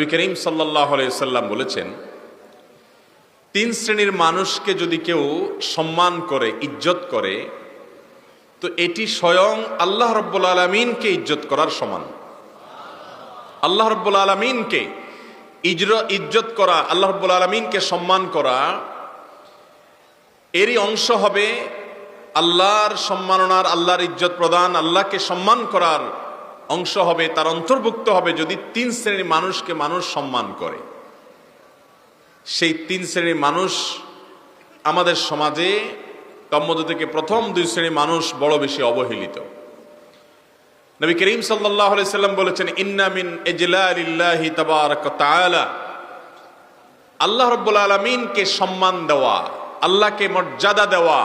নবী করিম সাল্লাহ সাল্লাম বলেছেন, তিন শ্রেণির মানুষকে যদি কেউ সম্মান করে, ইজ্জত করে, তো এটি স্বয়ং আল্লাহ রব্বুল আলমিনকে ইজ্জত করার সমান। আল্লাহ রব্বুল আলমিনকে ইজর, ইজ্জত করা, আল্লাহ রব্বুল আলমিনকে সম্মান করা, এরই অংশ হবে আল্লাহর সম্মাননার, আল্লাহর ইজ্জত প্রদান, আল্লাহকে সম্মান করার অংশ হবে, তার অন্তর্ভুক্ত হবে যদি তিন শ্রেণির মানুষকে মানুষ সম্মান করে। সেই তিন শ্রেণির মানুষ আমাদের সমাজে তম্মদ থেকে প্রথম দুই শ্রেণির মানুষ বড় বেশি অবহেলিত। নবী করিম সাল্লাহ সাল্লাম বলেছেন ইন্নামিন এজলালিল্লাহি তাবারাক আল্লাহ রব্বুল আলমিনকে সম্মান দেওয়া, আল্লাহকে মর্যাদা দেওয়া,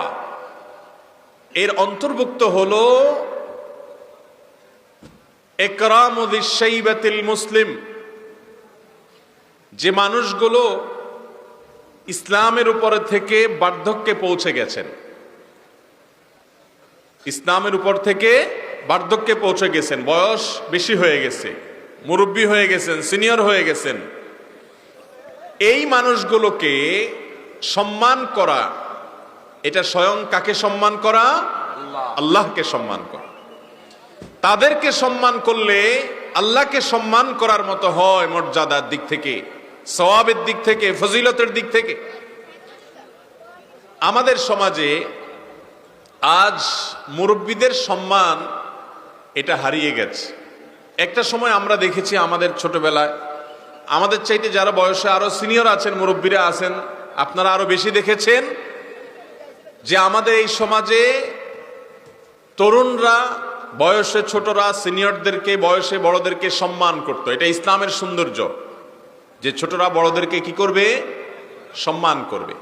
এর অন্তর্ভুক্ত হলো একরামুদ্দিসাইবাতিল মুসলিম। যে মানুষগুলো ইসলামের উপরে থেকে বার্ধক্যে পৌঁছে গেছেন। ইসলামের উপর থেকে বার্ধক্যে পৌঁছে গেছেন। বয়স বেশি হয়ে গেছে মুরব্বী হয়ে গেছেন সিনিয়র হয়ে গেছেন। এই মানুষগুলোকে সম্মান করা এটা স্বয়ং কাকে সম্মান করা? আল্লাহকে সম্মান করা। তাদেরকে সম্মান করলে আল্লাহকে সম্মান করার মতো হয় মর্যাদার দিক থেকে, সওয়াবের দিক থেকে, ফজিলতের দিক থেকে। আমাদের সমাজে আজ মুরব্বীদের সম্মান এটা হারিয়ে গেছে। একটা সময় আমরা দেখেছি আমাদের ছোটবেলায়, আমাদের চাইতে যারা বয়সে আরও সিনিয়র আছেন, মুরব্বীরা আছেন, আপনারা আরও বেশি দেখেছেন যে আমাদের এই সমাজে তরুণরা বয়সে ছোটরা সিনিয়রদেরকে, বয়সে বড়দেরকে সম্মান করতো। এটা ইসলামের সৌন্দর্য। যে ছোটরা বড়দেরকে কি করবে? সম্মান করবে।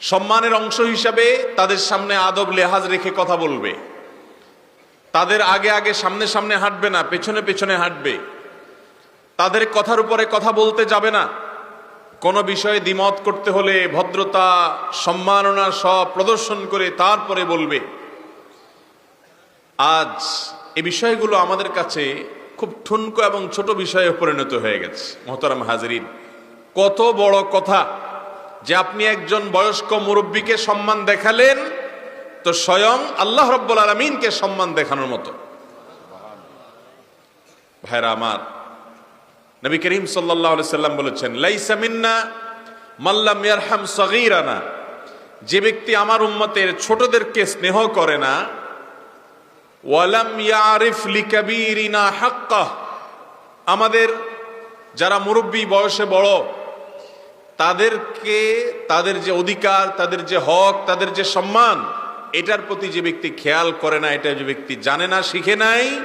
সম্মানের অংশ হিসাবে তাদের সামনে আদব, লেহাজ রেখে কথা বলবে। তাদের আগে আগে সামনে সামনে হাঁটবে না, পেছনে পেছনে হাঁটবে। তাদের কথার উপরে কথা বলতে যাবে না। কোনো বিষয়ে দ্বিমত করতে হলে ভদ্রতা, সম্মাননা সব প্রদর্শন করে তারপরে বলবে। আজ এই বিষয়গুলো আমাদের কাছে খুব ঠুনকো এবং ছোট বিষয়ে পরিণত হয়ে গেছে। মোহতারাম হাজরিন, কত বড় কথা যে আপনি একজন বয়স্ক মুরব্বীকে সম্মান দেখালেন তো স্বয়ং আল্লাহ রব্বুল আলমিনকে সম্মান দেখানোর মতো। ভাইরা আমার, নবী করিম সাল্লাহ সাল্লাম বলেছেন, লাইসা মিন্না মাল্লাম ইয়ারহাম সগীরানা। যে ব্যক্তি আমার উম্মতের ছোটদেরকে স্নেহ করে না ওয়ালাম ইয়ারিফ লিকাবিরিনা হাক্কা আমাদের যারা মুরব্বী বয়সে বড়, তাদেরকে তাদের যে অধিকার, তাদের যে হক, তাদের যে সম্মান, এটার প্রতি যে ব্যক্তি খেয়াল করে না, এটা যে ব্যক্তি জানে না, শিখে নাই,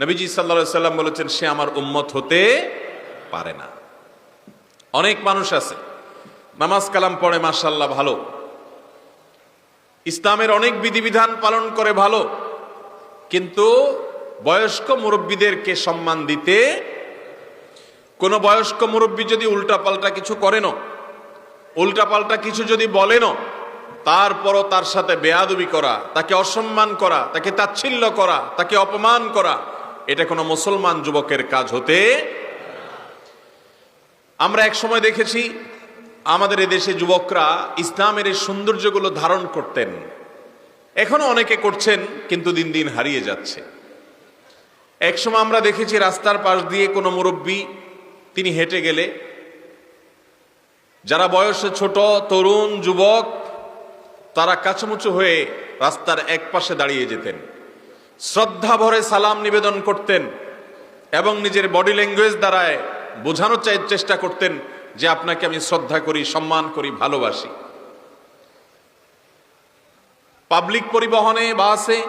নবীজি সাল্লা সাল্লাম বলেছেন, সে আমার উম্মত হতে পারে না। অনেক মানুষ আছে, নামাজ কালাম পড়ে মাসাল্লাহ ভালো। ইসলামের অনেক বিধিবিধান পালন করে ভালো। কিন্তু বয়স্ক মুরব্বীদেরকে সম্মান দিতে কোন বয়স্ক মুরব্বী যদি উল্টাপাল্টা কিছু করেন উল্টাপাল্টা কিছু যদি বলেন তারপরও তার সাথে বেয়াদবি করা, তাকে অসম্মান করা, তাকে তাচ্ছিল্য করা, তাকে অপমান করা, এটা কোনো মুসলমান যুবকের কাজ হতে আমরা এক সময় দেখেছি আমাদের এদেশে যুবকরা ইসলামের এই সৌন্দর্যগুলো ধারণ করতেন। এখনও অনেকে করছেন, কিন্তু দিন দিন হারিয়ে যাচ্ছে। একসময় আমরা দেখেছি রাস্তার পাশ দিয়ে কোনো মুরব্বী, তিনি হেঁটে গেলে, যারা বয়সে ছোট, তরুণ, যুবক, তারা কাছামুচু হয়ে রাস্তার এক পাশে দাঁড়িয়ে যেতেন। শ্রদ্ধা ভরে সালাম নিবেদন করতেন এবং নিজের বডি ল্যাঙ্গুয়েজ দ্বারায় বোঝানোর চেষ্টা করতেন যে, আপনাকে আমি শ্রদ্ধা করি, সম্মান করি, ভালোবাসি। পাবলিক পরিবহনে, বাসে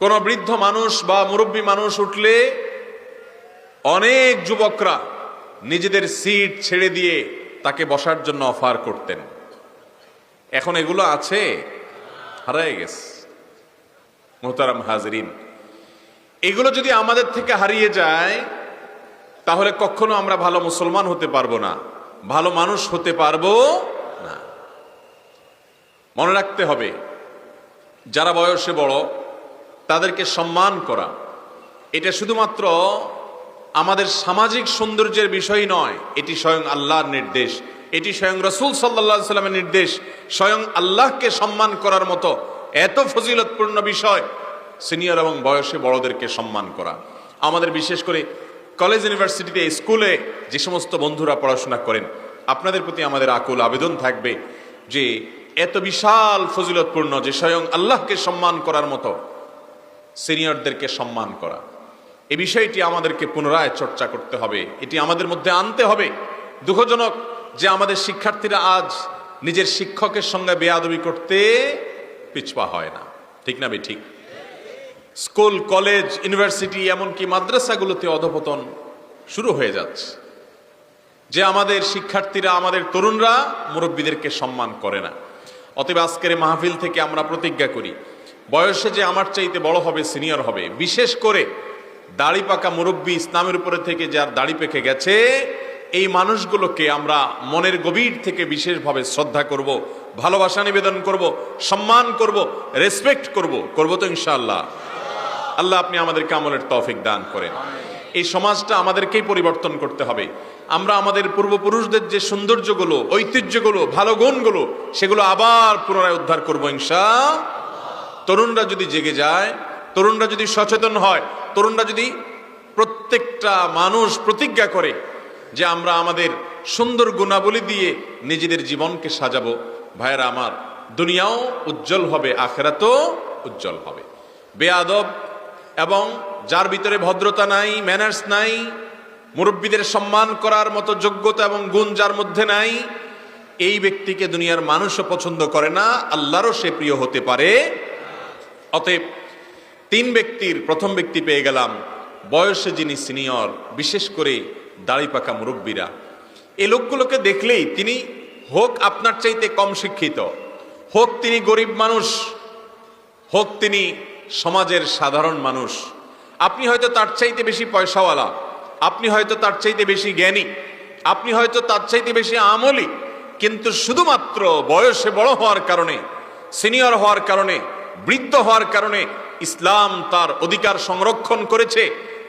কোনো বৃদ্ধ মানুষ বা মুরব্বী মানুষ উঠলে অনেক যুবকরা নিজেদের সিট ছেড়ে দিয়ে তাকে বসার জন্য অফার করতেন। এখন এগুলো আছে? হারাই গেছে। মোহতারাম হাজরিন, এগুলো যদি আমাদের থেকে হারিয়ে যায়, তাহলে কখনো আমরা ভালো মুসলমান হতে পারব না। ভালো মানুষ হতে পারব মনে রাখতে হবে, যারা বয়সে বড়, তাদেরকে সম্মান করা। এটা শুধুমাত্র আমাদের সামাজিক সৌন্দর্যের বিষয় নয়, এটি স্বয়ং আল্লাহর নির্দেশ। এটি স্বয়ং রসুল সাল্লাহ সাল্লামের নির্দেশ। স্বয়ং আল্লাহকে সম্মান করার মতো এত ফজিলতপূর্ণ বিষয়, সিনিয়র এবং বয়সে বড়দেরকে সম্মান করা। আমাদের বিশেষ করে কলেজ, ইউনিভার্সিটিতে, স্কুলে যে সমস্ত বন্ধুরা পড়াশোনা করেন, আপনাদের প্রতি আমাদের আকুল আবেদন থাকবে যে এত বিশাল ফজিলতপূর্ণ যে স্বয়ং আল্লাহকে সম্মান করার মতো সিনিয়রদেরকে সম্মান করা। এ বিষয়টি আমাদেরকে পুনরায় চর্চা করতে হবে। এটি আমাদের মধ্যে আনতে হবে। দুঃখজনক যে আমাদের শিক্ষার্থীরা আজ নিজের শিক্ষকের সঙ্গে বেয়াদবি করতে পিছপা হয় না। ঠিক না বে ঠিক। স্কুল, কলেজ, ইউনিভার্সিটি, এমনকি মাদ্রাসাগুলোতে অধপতন শুরু হয়ে যাচ্ছে। যে আমাদের শিক্ষার্থীরা, আমাদের তরুণরা মুরব্বীদেরকে সম্মান করে না। অতএব আজকের মাহফিল থেকে আমরা প্রতিজ্ঞা করি, বয়সে যে আমার চাইতে বড় হবে, সিনিয়র হবে, বিশেষ করে দাড়ি পাকা মুরব্বী ইসলামের উপরে থেকে যার দাড়ি পেকে গেছে, এই মানুষগুলোকে আমরা মনের গভীর থেকে বিশেষভাবে শ্রদ্ধা করব, ভালোবাসা নিবেদন করব, সম্মান করব রেসপেক্ট করব করব তো ইনশাআল্লাহ। আল্লাহ আপনি আমাদেরকে আমলের তৌফিক দান করেন। এই সমাজটা আমাদেরকেই পরিবর্তন করতে হবে। আমরা আমাদের পূর্বপুরুষদের যে সৌন্দর্যগুলো, ঐতিহ্যগুলো, ভালো গুণগুলো, সেগুলো আবার পুনরায় উদ্ধার করব ইনশা তরুণরা যদি জেগে যায়, তরুণরা যদি সচেতন হয়, তরুণরা যদি প্রত্যেকটা মানুষ প্রতিজ্ঞা করে যে আমরা আমাদের সুন্দর গুণাবলী দিয়ে নিজেদের জীবনকে সাজাবো, ভাইয়েরা আমার, দুনিয়াও উজ্জ্বল হবে, আখেরাতও উজ্জ্বল হবে। বেয়াদব এবং যার ভিতরে ভদ্রতা নাই ম্যানার্স নাই, মুরব্বীদের সম্মান করার মতো যোগ্যতা এবং গুণ যার মধ্যে নাই, এই ব্যক্তিকে দুনিয়ার মানুষও পছন্দ করে না, আল্লাহরও সে প্রিয় হতে পারে। অতএব তিন ব্যক্তির প্রথম ব্যক্তি পেয়ে গেলাম, বয়সে যিনি সিনিয়র, বিশেষ করে দাড়ি পাকা মুরব্বীরা। এ লোকগুলোকে দেখলেই তিনি হোক আপনার চাইতে কম শিক্ষিত, হোক তিনি গরিব মানুষ, হোক তিনি সমাজের সাধারণ মানুষ। আপনি হয়তো তার চাইতে বেশি পয়সাওয়ালা, আপনি হয়তো তার চাইতে বেশি জ্ঞানী, আপনি হয়তো তার চাইতে বেশি আমলি, কিন্তু শুধুমাত্র বয়সে বড় হওয়ার কারণে, সিনিয়র হওয়ার কারণে, বৃদ্ধ হওয়ার কারণে ইসলাম তার অধিকার সংরক্ষণ করেছে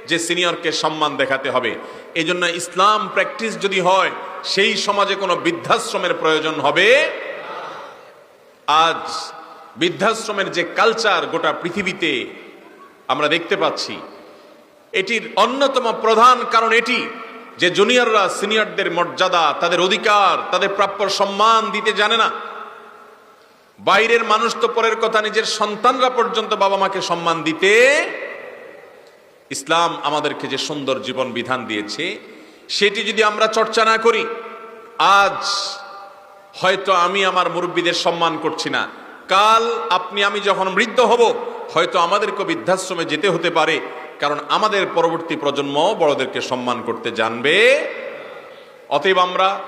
যে সিনিয়রকে সম্মান দেখাতে হবে। এই জন্য ইসলাম প্র্যাকটিস যদি হয়, সেই সমাজে কোনো বৃদ্ধাশ্রমের প্রয়োজন হবে আজ বৃদ্ধাশ্রমের যে কালচার গোটা পৃথিবীতে আমরা দেখতে পাচ্ছি, এটির অন্যতম প্রধান কারণ এটি যে জুনিয়ররা সিনিয়রদের মর্যাদা, তাদের অধিকার, তাদের প্রাপ্য সম্মান দিতে জানে না। বাইরের মানুষ তো পরের কথা নিজের সন্তানরা পর্যন্ত বাবা মাকে সম্মান দিতে, ইসলাম আমাদেরকে যে সুন্দর জীবন বিধান দিয়েছে, সেটি যদি আমরা চর্চা না করি, আজ হয়তো আমি আমার মুরব্বীদের সম্মান করছি না। কাল আপনি, আমি যখন বৃদ্ধ হব, হয়তো আমাদেরকে বৃদ্ধাশ্রমে যেতে হতে পারে, কারণ আমাদের পরবর্তী প্রজন্ম বড়দেরকে সম্মান করতে জানবে। অতএব আমরা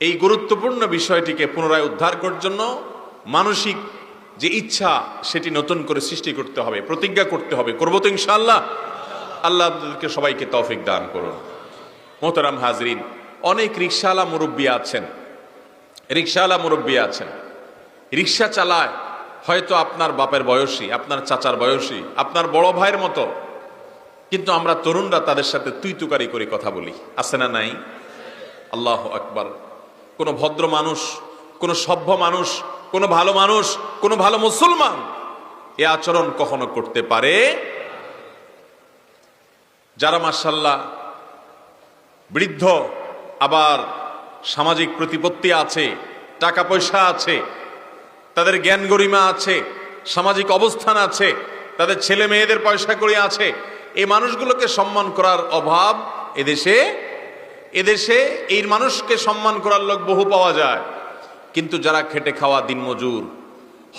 এই গুরুত্বপূর্ণ বিষয়টিকে পুনরায় উদ্ধার করার জন্য মানসিক যে ইচ্ছা, সেটি নতুন করে সৃষ্টি করতে হবে, প্রতিজ্ঞা করতে হবে। করব তো ইনশাআল্লাহ। আল্লাহ আপনাদেরকে সবাইকে তৌফিক দান করুন। মোহতারাম হাজরিন, অনেক রিক্সাওয়ালা মুরব্বী আছেন। রিক্সাওয়ালা মুরব্বী আছেন। রিক্সা চালায়, হয়তো আপনার বাপের বয়সী, আপনার চাচার বয়সী, আপনার বড় ভাইয়ের মতো। কিন্তু আমরা তরুণরা তাদের সাথে তুই তুকারি করে কথা বলি। আছে না নাই? আল্লাহ আকবার। কোনো ভদ্র মানুষ, কোনো সভ্য মানুষ, কোনো ভালো মানুষ, কোনো ভালো মুসলমান এ আচরণ কখনো করতে পারে? যারা মার্শাল্লাহ বৃদ্ধ, আবার সামাজিক প্রতিপত্তি আছে, টাকা পয়সা আছে তাদের জ্ঞান গরিমা আছে, সামাজিক অবস্থান আছে, তাদের ছেলে মেয়েদের পয়সা করে আছে। এই মানুষগুলোকে সম্মান করার অভাব এদেশে এদেশে এই মানুষকে সম্মান করার লোক বহু পাওয়া যায়। কিন্তু যারা খেটে খাওয়া দিনমজুর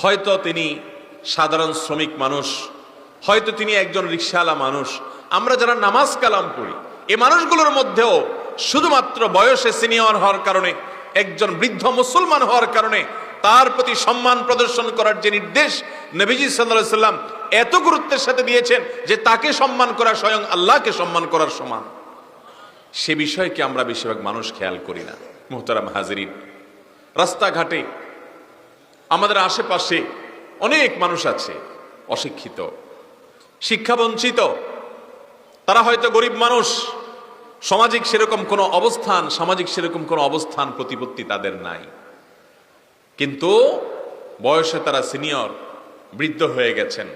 হয়তো তিনি সাধারণ শ্রমিক মানুষ, হয়তো তিনি একজন রিক্সাওয়ালা মানুষ। আমরা যারা নামাজ কালাম পড়ি এই মানুষগুলোর মধ্যেও শুধুমাত্র বয়সে সিনিয়র হওয়ার কারণে, একজন বৃদ্ধ মুসলমান হওয়ার কারণে তার প্রতি সম্মান প্রদর্শন করার যে নির্দেশ নবীজি সাল্লাহ সাল্লাম এত গুরুত্বের সাথে দিয়েছেন যে তাকে সম্মান করা স্বয়ং আল্লাহকে সম্মান করার সমান। সে বিষয়কে আমরা বেশিরভাগ মানুষ খেয়াল করি না, মোহতারাম হাজরিন। রাস্তাঘাটে আমাদের আশেপাশে অনেক মানুষ আছে, অশিক্ষিত, শিক্ষাবঞ্চিত। তারা হয়তো গরিব মানুষ, সামাজিক সেরকম কোনো অবস্থান, সামাজিক সেরকম কোনো অবস্থান প্রতিপত্তি তাদের নাই। কিন্তু বয়সে তারা সিনিয়র, বৃদ্ধ হয়ে গেছেন।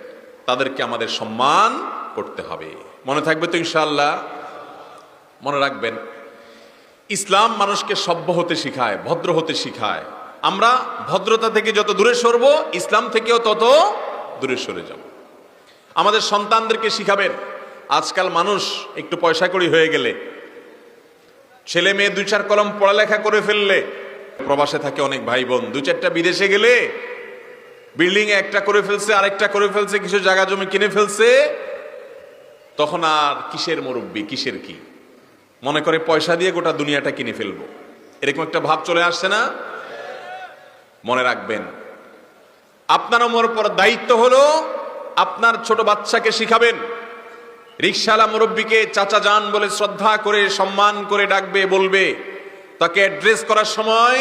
তাদেরকে আমাদের সম্মান করতে হবে। মনে থাকবে তো ইনশাআল্লাহ? মনে রাখবেন, ইসলাম মানুষকে সভ্য হতে শিখায়, ভদ্র হতে শিখায়। আমরা ভদ্রতা থেকে যত দূরে সরব, ইসলাম থেকেও তত দূরে সরে যাব। আমাদের সন্তানদেরকে শিখাবেন, আজকাল মানুষ একটু পয়সা কড়ি হয়ে গেলে, ছেলে মেয়ে দুই চার কলম পড়ালেখা করে ফেললে প্রবাসে থাকে অনেক ভাই বোন দু চারটা বিদেশে গেলে বিল্ডিং একটা করে ফেলছে, আরেকটা করে ফেলছে, কিছু জায়গা জমি কিনে ফেলছে, তখন আর কিসের মুরব্বী, কিসের কি? মনে করে পয়সা দিয়ে গোটা দুনিয়াটা কিনে ফেলব। এরকম একটা ভাব চলে আসছে না? মনে রাখবেন। আপনার ওমর পর দায়িত্ব হলো আপনার ছোট বাচ্চাকে শিখাবেন। রিক্সাওয়ালা মুরব্বীকে চাচা যান বলে শ্রদ্ধা করে, সম্মান করে ডাকবে, বলবে। তাকে অ্যাড্রেস করার সময়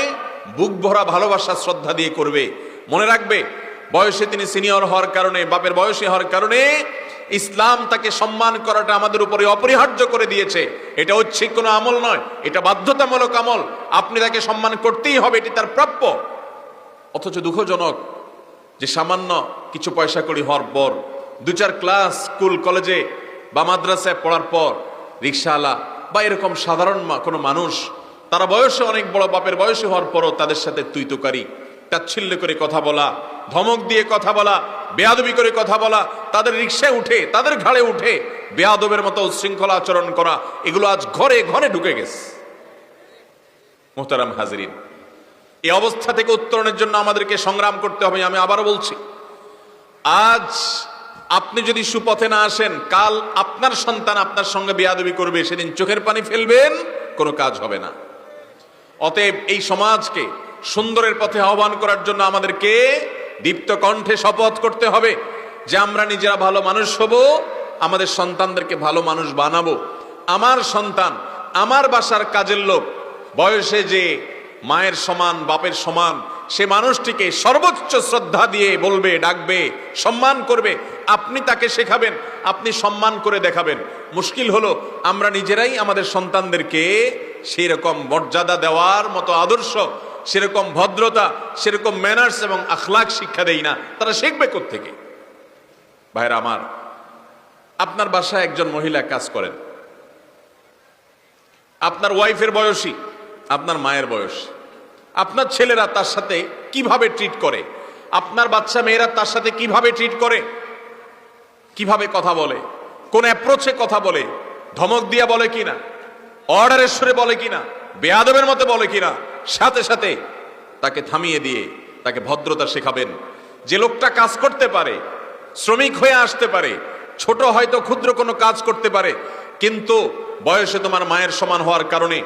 বুক ভরা ভালোবাসা শ্রদ্ধা দিয়ে করবে। মনে রাখবে, বয়সে তিনি সিনিয়র হওয়ার কারণে, বাপের বয়সী হওয়ার কারণে ইসলাম তাকে সম্মান করাটা আমাদের উপরে অপরিহার্য করে দিয়েছে। এটা ঐচ্ছিক কোনো আমল নয়, এটা বাধ্যতামূলক আমল। আপনি তাকে সম্মান করতেই হবে, এটি তার প্রাপ্য। অথচ দুঃখজনক যে সামান্য কিছু পয়সা করি হওয়ার পর, দু চার ক্লাস স্কুল কলেজে বা মাদ্রাসায় পড়ার পর, রিক্সাওয়ালা বা এরকম সাধারণ কোনো মানুষ তারা বয়সে অনেক বড়, বাপের বয়সে হওয়ার পরও তাদের সাথে তুই তুকারি তাচ্ছিল্য করে কথা বলা, ধমক দিয়ে কথা বলা, বেয়াদবি করে কথা বলা, তাদের রিক্সায় উঠে, তাদের ঘাড়ে উঠে বেয়াদবের মতো শৃঙ্খলা আচরণ করা, এগুলো আজ ঘরে ঘরে ঢুকে গেছে। মোহতারাম হাজরিন, এই অবস্থা থেকে উত্তরণের জন্য আমাদেরকে সংগ্রাম করতে হবে, আমি আবারও বলছি। আজ আপনি যদি সুপথে না আসেন, কাল আপনার সন্তান আপনার সঙ্গে বেয়াদবি করবে, সেদিন চোখের পানি ফেলবেন, কোনো কাজ হবে না। অতএব এই সমাজকে সুন্দরের পথে আহ্বান করার জন্য আমাদেরকে দীপ্ত কণ্ঠে শপথ করতে হবে যে আমরা নিজেরা ভালো মানুষ হব, আমাদের সন্তানদেরকে ভালো মানুষ বানাবো। আমার সন্তান, আমার বাসার কাজের লোক, বয়সে যে মায়ের সমান, বাপের সমান, সে মানুষটিকে সর্বোচ্চ শ্রদ্ধা দিয়ে বলবে, ডাকবে, সম্মান করবে, আপনি তাকে শেখাবেন, আপনি সম্মান করে দেখাবেন। মুশকিল হলো, আমরা নিজেরাই আমাদের সন্তানদেরকে সেই রকম মর্যাদা দেওয়ার মতো আদর্শ, সেরকম ভদ্রতা, সেরকম ম্যানার্স এবং আখলাক শিক্ষা দেই না। তারা শিখবে থেকে ভাইরা আমার, আপনার বাসায় একজন মহিলা কাজ করেন। আপনার ওয়াইফের বয়সী, আপনার মায়ের বয়স। আপনার ছেলেরা তার সাথে কীভাবে ট্রিট করে? আপনার বাচ্চা মেয়েরা তার সাথে কীভাবে ট্রিট করে? কীভাবে কথা বলে? কোন অ্যাপ্রোচে কথা বলে? ধমক দিয়া বলে কিনা? অর্ডারের সুরে বলে কিনা? বেয়াদবের মতো বলে কিনা? সাথে সাথে তাকে থামিয়ে দিয়ে তাকে ভদ্রতা শেখাবেন। যে লোকটা কাজ করতে পারে, শ্রমিক হয়ে আসতে পারে, ছোট হয়তো ক্ষুদ্র কোনো কাজ করতে পারে, কিন্তু বয়সে তোমার মায়ের সমান হওয়ার কারণে,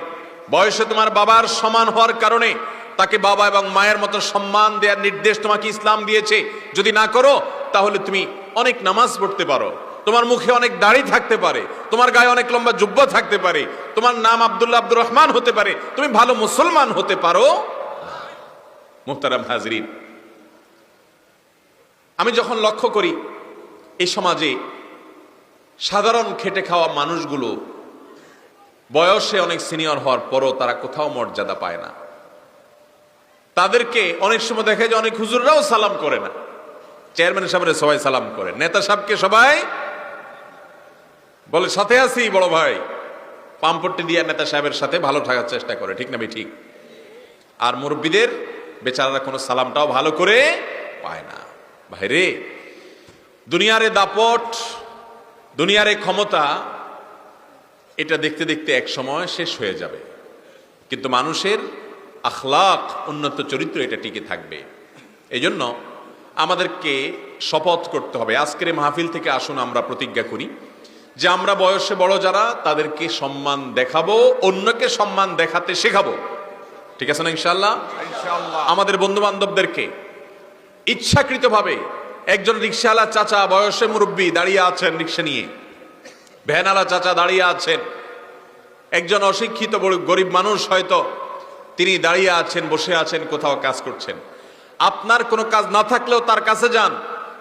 বয়সে তোমার বাবার সমান হওয়ার কারণে তাকে বাবা এবং মায়ের মতো সম্মান দেওয়ার নির্দেশ তোমাকে ইসলাম দিয়েছে। যদি না করো, তাহলে তুমি অনেক নামাজ পড়তে পারো। তোমার মুখে অনেক দাড়ি থাকতে পারে, তোমার গায়ে অনেক লম্বা জুব্ব থাকতে পারে, তোমার নাম আব্দুল্লাহ আব্দুর রহমান হতে পারে, তুমি ভালো মুসলমান হতে পারো। মুহতারাম হাজরিন, আমি যখন লক্ষ্য করি এই সমাজে সাধারণ খেটে খাওয়া মানুষগুলো বয়সে অনেক সিনিয়র হওয়ার পরও তারা কোথাও মর্যাদা পায় না। তাদেরকে অনেক সময় দেখে যে অনেক হুজুররাও সালাম করে না। চেয়ারম্যান সাহেবের সবাই সালাম করে, নেতা সাহেবকে সবাই বলে, সাথে আছি বড় ভাই। পাম্পট্টি দিয়ে নেতা সাহেবের সাথে ভালো থাকার চেষ্টা করে, ঠিক না ঠিক। আর মুরব্বীদের বেচারারা কোনো সালামটাও ভালো করে পায় না। ভাইরে দুনিয়ারে দাপট, দুনিয়ারে ক্ষমতা, এটা দেখতে দেখতে এক সময় শেষ হয়ে যাবে। কিন্তু মানুষের আখলাক উন্নত চরিত্র এটা টিকে থাকবে। এই জন্য আমাদেরকে শপথ করতে হবে। আজকের মাহফিল থেকে আসুন, আমরা প্রতিজ্ঞা করি। যে আমরা বয়সে বড় যারা তাদেরকে সম্মান দেখাবো অন্যকে সম্মান দেখাতে শেখাবো। ঠিক আছে না ইনশাল্লাহ আমাদের বন্ধু বান্ধবদেরকে ইচ্ছাকৃতভাবে একজন রিক্সাওয়ালা চাচা বয়সে মুরব্বী দাঁড়িয়ে আছেন রিক্সা নিয়ে। ভ্যানালা চাচা দাঁড়িয়ে আছেন। একজন অশিক্ষিত গরিব মানুষ হয়তো তিনি দাঁড়িয়ে আছেন বসে আছেন কোথাও কাজ করছেন। আপনার কোনো কাজ না থাকলেও তার কাছে যান।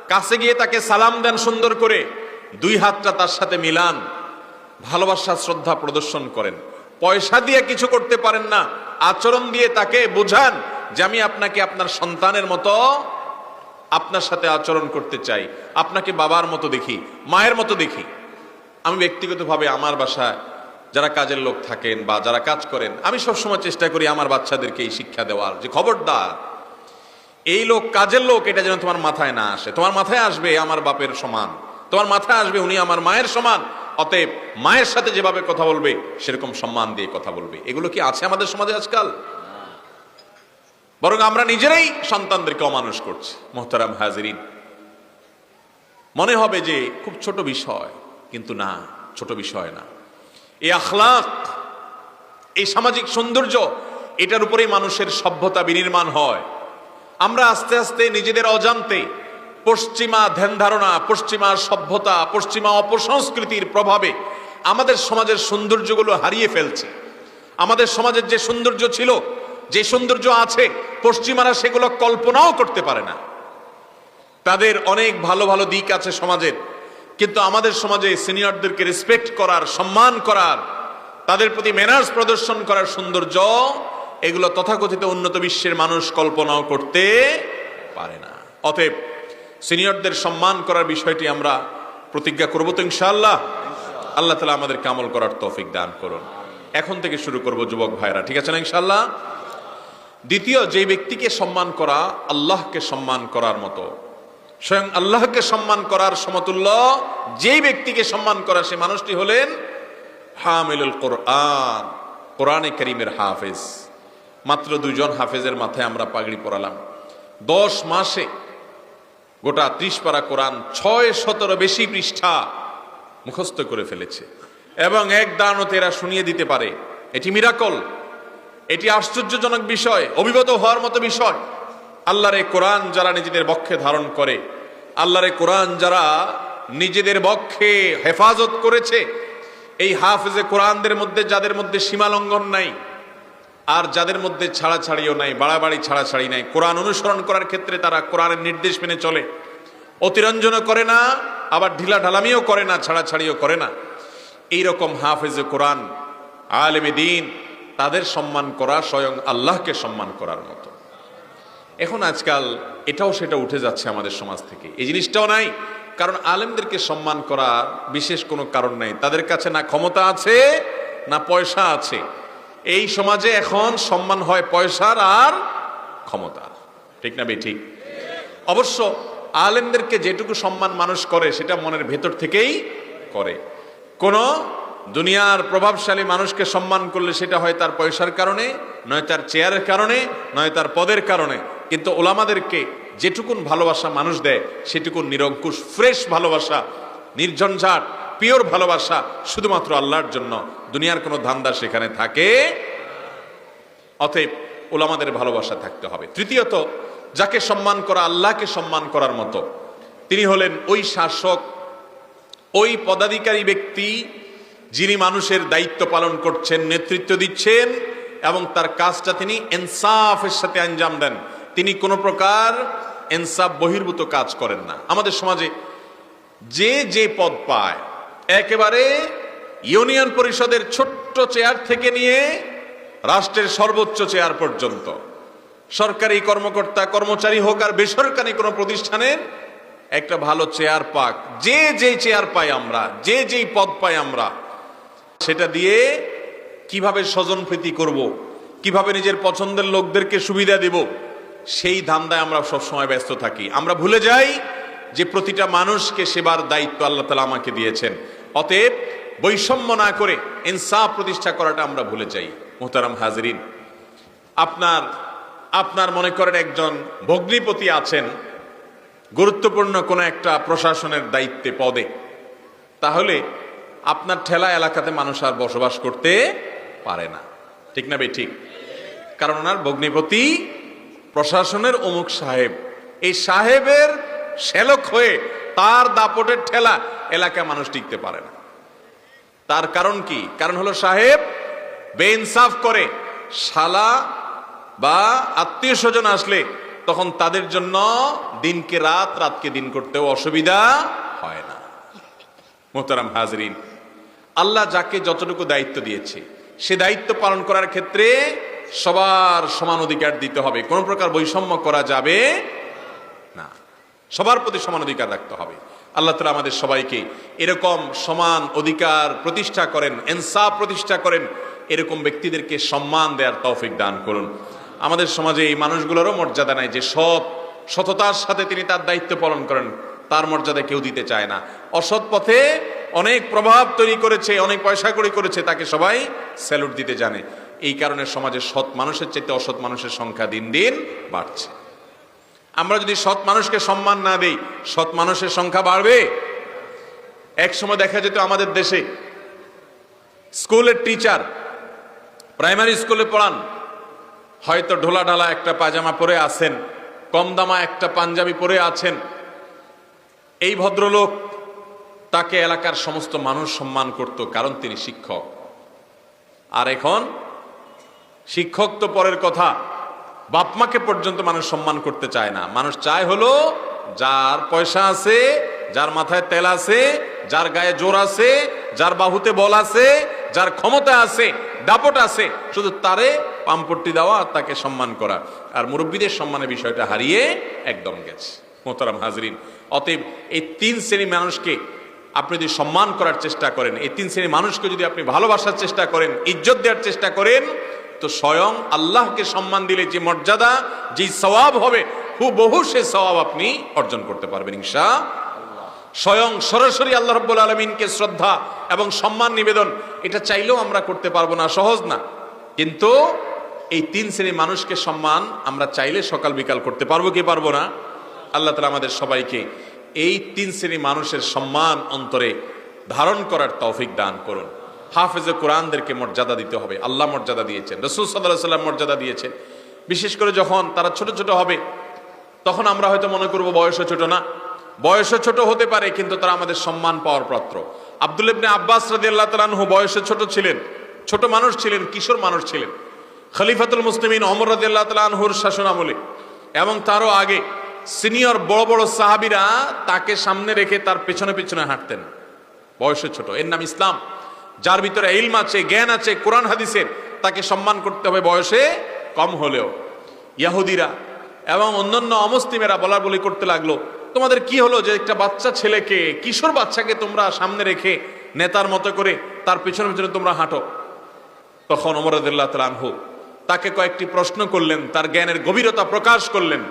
কাছে গিয়ে তাকে সালাম দেন সুন্দর করে। দুই হাতটা তার সাথে মিলান, ভালোবাসা, শ্রদ্ধা প্রদর্শন করেন। পয়সা দিয়ে কিছু করতে পারেন না, আচরণ দিয়ে তাকে বোঝান যে আমি আপনাকে আপনার সন্তানের মতো আপনার সাথে আচরণ করতে চাই। আপনাকে বাবার মতো দেখি, মায়ের মতো দেখি। আমি ব্যক্তিগতভাবে আমার বাসায় যারা কাজের লোক থাকেন বা যারা কাজ করেন, আমি সবসময় চেষ্টা করি আমার বাচ্চাদেরকে এই শিক্ষা দেওয়ার। যে খবরদার, এই লোক কাজের লোক, এটা যেন তোমার মাথায় না আসে। তোমার মাথায় আসবে আমার বাপের সমান। তোমার মাথায় আসবে, উনি আমার মায়ের সমান। অতএব মায়ের সাথে যেভাবে কথা বলবে, সেরকম সম্মান দিয়ে কথা বলবে। এগুলো কি আছে আমাদের সমাজে আজকাল? বরং আমরা নিজেরাই সন্তানদেরকে অমানুষ করছি, মোহতারাম হাজিরিন। মনে হবে যে খুব ছোট বিষয়, কিন্তু না, ছোট বিষয় না। এই আখলাক, এই সামাজিক সৌন্দর্য, এটার উপরেই মানুষের সভ্যতা বিনির্মাণ হয়। আমরা আস্তে আস্তে নিজেদের অজান্তে পশ্চিমা ধ্যান ধারণা, পশ্চিমা সভ্যতা, পশ্চিমা অপসংস্কৃতির প্রভাবে আমাদের সমাজের সৌন্দর্যগুলো হারিয়ে ফেলছে। আমাদের সমাজের যে সৌন্দর্য ছিল, যে সৌন্দর্য আছে, পশ্চিমারা সেগুলো কল্পনাও করতে পারে না। তাদের অনেক ভালো ভালো দিক আছে সমাজের, কিন্তু আমাদের সমাজে সিনিয়রদেরকে রেসপেক্ট করার, সম্মান করার, তাদের প্রতি ম্যানার্স প্রদর্শন করার সৌন্দর্য, এগুলো তথাকথিত উন্নত বিশ্বের মানুষ কল্পনাও করতে পারে না। অতএব সিনিয়রদের সম্মান করার বিষয়টি আমরা প্রতিজ্ঞা করব তো ইনশাআল্লাহ। আল্লাহ তালা আমাদের কামল করার তৌফিক দান করুন। এখন থেকে শুরু করব যুবক ভাইরা, ঠিক আছে না ইনশাআল্লাহ? দ্বিতীয় যে ব্যক্তিকে সম্মান করা আল্লাহকে সম্মান করার মতো। স্বয়ং আল্লাহকে সম্মান করার সমতুল্য যেই ব্যক্তিকে সম্মান করা সে মানুষটি হলেন হামিলুল কোরআন, কোরআনে করিমের হাফেজ। মাত্র দুজন হাফেজের মাথায় আমরা পাগড়ি পরালাম। দশ মাসে গোটা ত্রিশ পারা কোরআন ছয় শতর বেশি পৃষ্ঠা মুখস্থ করে ফেলেছে। এবং এক দানতে এরা শুনিয়ে দিতে পারে। এটি মিরাকল। এটি আশ্চর্যজনক বিষয়, অভিভূত হওয়ার মতো বিষয়। আল্লাহর এই কোরআন যারা নিজেদের বক্ষে ধারণ করে, আল্লাহর এই কোরআন যারা নিজেদের বক্ষে হেফাজত করেছে, এই হাফেজে কোরআনদের মধ্যে, যাদের মধ্যে সীমালঙ্ঘন নাই আর যাদের মধ্যে ছাড়াছাড়িও নাই, বাড়াবাড়ি ছাড়াছাড়ি নাই, কোরআন অনুসরণ করার ক্ষেত্রে তারা কোরআনের নির্দেশ মেনে চলে। অতিরঞ্জনও করে না, আবার ঢিলা ঢালামিও করে না, ছাড়াছাড়িও করে না। এইরকম হাফেজে কোরআন, আলেমে দিন, তাদের সম্মান করা স্বয়ং আল্লাহকে সম্মান করার মতো। এখন আজকাল এটাও সেটা উঠে যাচ্ছে আমাদের সমাজ থেকে। এই জিনিসটাও নাই, কারণ আলেমদেরকে সম্মান করার বিশেষ কোনো কারণ নাই। তাদের কাছে না ক্ষমতা আছে, না পয়সা আছে। এই সমাজে এখন সম্মান হয় পয়সার আর ক্ষমতার ঠিক না ঠিক অবশ্য আলেমদেরকে যেটুকু সম্মান মানুষ করে, সেটা মনের ভেতর থেকেই করে। কোন দুনিয়ার প্রভাবশালী মানুষকে সম্মান করলে সেটা হয় তার পয়সার কারণে, নয় তার চেয়ারের কারণে, নয় তার পদের কারণে। কিন্তু ওলামাদেরকে যেটুকুন ভালোবাসা মানুষ দেয়, সেটুকুন নিরঙ্কুশ, ফ্রেশ ভালোবাসা, নির্ঝঞ্ঝাট পিওর ভালোবাসা শুধুমাত্র আল্লাহর জন্য। দুনিয়ার কোনো ধান্দা সেখানে থাকে। অতএব ওলামাদের ভালোবাসা থাকতে হবে। তৃতীয়ত, যাকে সম্মান করা আল্লাহকে সম্মান করার মতো, তিনি হলেন ওই শাসক, ওই পদাধিকারী ব্যক্তি, যিনি মানুষের দায়িত্ব পালন করছেন, নেতৃত্ব দিচ্ছেন, এবং তার কাজটা তিনি ইনসাফের সাথে আঞ্জাম দেন। তিনি কোনো প্রকার এনসাফ বহির্ভূত কাজ করেন না। আমাদের সমাজে যে যে পদ পায় একেবারে ইউনিয়ন পরিষদের ছোট্ট চেয়ার থেকে নিয়ে রাষ্ট্রের সর্বোচ্চ চেয়ার পর্যন্ত। সরকারি কর্মকর্তা, কর্মচারী হোক আর বেসরকারি কোনো প্রতিষ্ঠানের একটা ভালো চেয়ার পাক। যে যে চেয়ার পাই আমরা, যে যেই পদ পাই আমরা, সেটা দিয়ে কীভাবে স্বজন প্রীতি করব। কীভাবে নিজের পছন্দের লোকদেরকে সুবিধা দেব, সেই ধান্দায় আমরা সবসময় ব্যস্ত থাকি। আমরা ভুলে যাই যে প্রতিটা মানুষকে সেবার দায়িত্ব আল্লাহ তালা আমাকে দিয়েছেন। অতএব বৈষম্য না করে ইনসাফ প্রতিষ্ঠা করাটা আমরা ভুলে যাই, মোহতারাম হাজরিন। আপনার আপনার মনে করেন একজন ভগ্নিপতি আছেন, গুরুত্বপূর্ণ কোনো একটা প্রশাসনের দায়িত্বে, পদে। তাহলে আপনার ঠেলা এলাকাতে মানুষ আর বসবাস করতে পারে না। ঠিক না বে ঠিক। কারণ ওনার ভগ্নিপতি প্রশাসনের অমুক সাহেব। এই সাহেবের শ্যালক হয়ে তার দাপটের ঠেলা এলাকায় মানুষ টিকতে পারে না। তার কারণ কি? কারণ হলো সাহেব বেইনসাফ করে শালা বা আত্মীয় স্বজন আসলে তখন তাদের জন্য দিনকে রাত, রাতকে দিন করতেও অসুবিধা হয় না। মোহতারাম হাজরিন, আল্লাহ যাকে যতটুকু দায়িত্ব দিয়েছে, সে দায়িত্ব পালন করার ক্ষেত্রে সবার সমান অধিকার দিতে হবে। কোনো প্রকার বৈষম্য করা যাবে না। সবার প্রতি সমান অধিকার রাখতে হবে। আল্লাহ তালা আমাদের সবাইকে এরকম সমান অধিকার প্রতিষ্ঠা করেন এনসাফ প্রতিষ্ঠা করেন, এরকম ব্যক্তিদেরকে সম্মান দেওয়ার তৌফিক দান করুন। আমাদের সমাজে এই মানুষগুলোরও মর্যাদা নাই যে সৎ, সততার সাথে তিনি তার দায়িত্ব পালন করেন, তার মর্যাদা কেউ দিতে চায় না। অসৎ পথে অনেক প্রভাব তৈরি করেছে, অনেক পয়সা করি করেছে, তাকে সবাই স্যালুট দিতে জানে। এই কারণে সমাজে সৎ মানুষের চাইতে অসৎ মানুষের সংখ্যা দিন দিন বাড়ছে। আমরা যদি সৎ মানুষকে সম্মান না দেই, সৎ মানুষের সংখ্যা বাড়বে। এক সময় দেখা যেত আমাদের দেশে স্কুলের টিচার, প্রাইমারি স্কুলে পড়ান, হয়তো ঢোলা ঢালা একটা পাজামা পরে আছেন, কম দামা একটা পাঞ্জাবি পরে আছেন। এই ভদ্রলোক তাকে এলাকার সমস্ত মানুষ সম্মান করত, কারণ তিনি শিক্ষক। আর এখন শিক্ষক তো পরের কথা। বাপমাকে পর্যন্ত মানুষ সম্মান করতে চায় না। মানুষ চায় হলো, যার পয়সা আছে, যার মাথায় তেল আছে, যার গায়ে জোর আছে, যার বাহুতে বল আছে, যার ক্ষমতা আছে, দাপট আছে, শুধু তারে পাম্পট্টি দেওয়া আর তাকে সম্মান করা। আর মুরব্বীদের সম্মানের বিষয়টা হারিয়ে একদম গেছে। মোহতারাম হাজরিন, অতএব এই তিন শ্রেণি মানুষকে আপনি যদি সম্মান করার চেষ্টা করেন, এই তিন শ্রেণির মানুষকে যদি আপনি ভালোবাসার চেষ্টা করেন, ইজ্জত দেওয়ার চেষ্টা করেন তো স্বয়ং আল্লাহকে সম্মান দিলে যে মর্যাদা যে সওয়াব হবে, হুবহু সে সওয়াব আপনি অর্জন করতে পারবেন ইনশা স্বয়ং সরাসরি আল্লাহ রব্বুল আলমিনকে শ্রদ্ধা এবং সম্মান নিবেদন, এটা চাইলেও আমরা করতে পারব না, সহজ না। কিন্তু এই তিন শ্রেণির মানুষকে সম্মান আমরা চাইলে সকাল বিকাল করতে পারব কি পারব না? আল্লাহ তালা আমাদের সবাইকে এই তিন শ্রেণির মানুষের সম্মান অন্তরে ধারণ করার তৌফিক দান করুন। হাফেজে কোরআনদেরকে মর্যাদা দিতে হবে। আল্লাহ মর্যাদা দিয়েছেন। রসুল সাল্লাহ সাল্লাম মর্যাদা দিয়েছেন। বিশেষ করে যখন তারা ছোট ছোট হবে, তখন আমরা হয়তো মনে করব বয়সও ছোট না। বয়সে ছোট হতে পারে, কিন্তু তারা আমাদের সম্মান পাওয়ার পাত্র। আব্দুল ইবনে আব্বাস রাদিয়াল্লাহু তাআলাহু বয়সে ছোট ছিলেন। ছোট মানুষ ছিলেন, কিশোর মানুষ ছিলেন। খলিফাতুল মুসলিমিন ওমর রাদিয়াল্লাহু তাআলাহুর শাসন আমলে এবং তারও আগে সিনিয়র বড় বড় সাহাবিরা তাকে সামনে রেখে তার পেছনে পেছনে হাঁটতেন। বয়সে ছোট। এর নাম ইসলাম। যার ভিতরে ইলম আছে, জ্ঞান আছে, কোরআন, হাদিসের, তাকে সম্মান করতে হবে বয়সে কম হলেও। ইয়াহুদিরা এবং অন্যান্য অমুসলিমেরা বলা বলি করতে লাগল, তোমাদের কি হলো যে একটা বাচ্চা ছেলেকে, কিশোর বাচ্চাকে তোমরা সামনে রেখে নেতার মতো করে তার পিছনে পিছনে তোমরা হাঁটো? তখন অমরদুল্লাহ তালানহু তাকে কয়েকটি প্রশ্ন করলেন, তার জ্ঞানের গভীরতা প্রকাশ করলেন,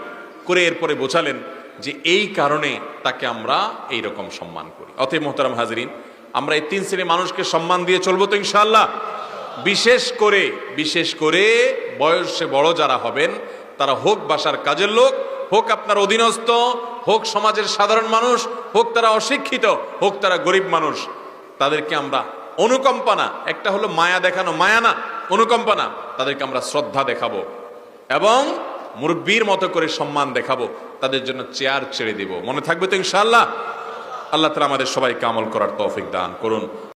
করে এরপরে বোঝালেন যে এই কারণে তাকে আমরা এই রকম সম্মান করি। অতএব মোহতারাম হাজরিন আমরা এই তিন শ্রেণির মানুষকে সম্মান দিয়ে চলবো তো ইনশাল্লাহ বিশেষ করে বিশেষ করে বয়সে বড় যারা হবেন, তারা হোক বাসার কাজের লোক, হোক আপনার অধীনস্থ, হোক সমাজের সাধারণ মানুষ, হোক তারা অশিক্ষিত, হোক তারা গরিব মানুষ, তাদেরকে আমরা অনুকম্পা না একটা হলো মায়া দেখানো, মায়া না অনুকম্পা না তাদেরকে আমরা শ্রদ্ধা দেখাবো এবং মুরব্বীর মতো করে সম্মান দেখাবো, তাদের জন্য চেয়ার ছেড়ে দিব। মনে থাকবে তো ইনশাআল্লাহ? আল্লাহ তালা আমাদের সবাইকে আমল করার তৌফিক দান করুন।